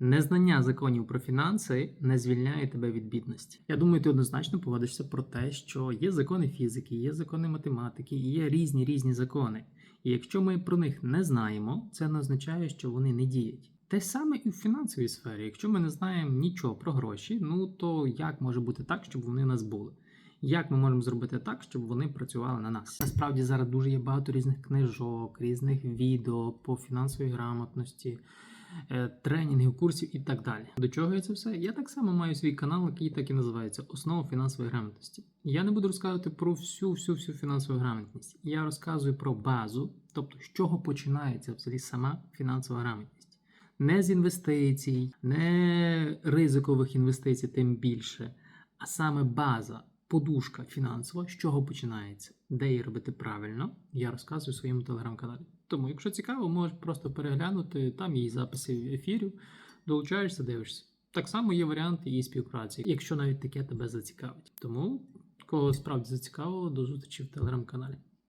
Незнання законів про фінанси не звільняє тебе від бідності. Я думаю, ти однозначно погодишся про те, що є закони фізики, є закони математики, і є різні різні закони. І якщо ми про них не знаємо, це не означає, що вони не діють. Те саме і в фінансовій сфері. Якщо ми не знаємо нічого про гроші, ну то як може бути так, щоб вони у нас були? Як ми можемо зробити так, щоб вони працювали на нас? Насправді зараз дуже є багато різних книжок, різних відео по фінансовій грамотності, тренінгів, курсів і так далі. До чого я це все? Я так само маю свій канал, який так і називається Основа фінансової грамотності. Я не буду розказувати про всю всю всю фінансову грамотність. Я розказую про базу, тобто з чого починається взагалі сама фінансова грамотність. Не з інвестицій, не ризикових інвестицій, тим більше, а саме база, подушка фінансова, з чого починається, де її робити правильно, я розказую в своєму телеграм-каналі. Тому, якщо цікаво, можеш просто переглянути, там її записи ефірів, долучаєшся, дивишся. Так само є варіанти її співпраці, якщо навіть таке тебе зацікавить. Тому, кого справді зацікавило, до зустрічі в телеграм-каналі.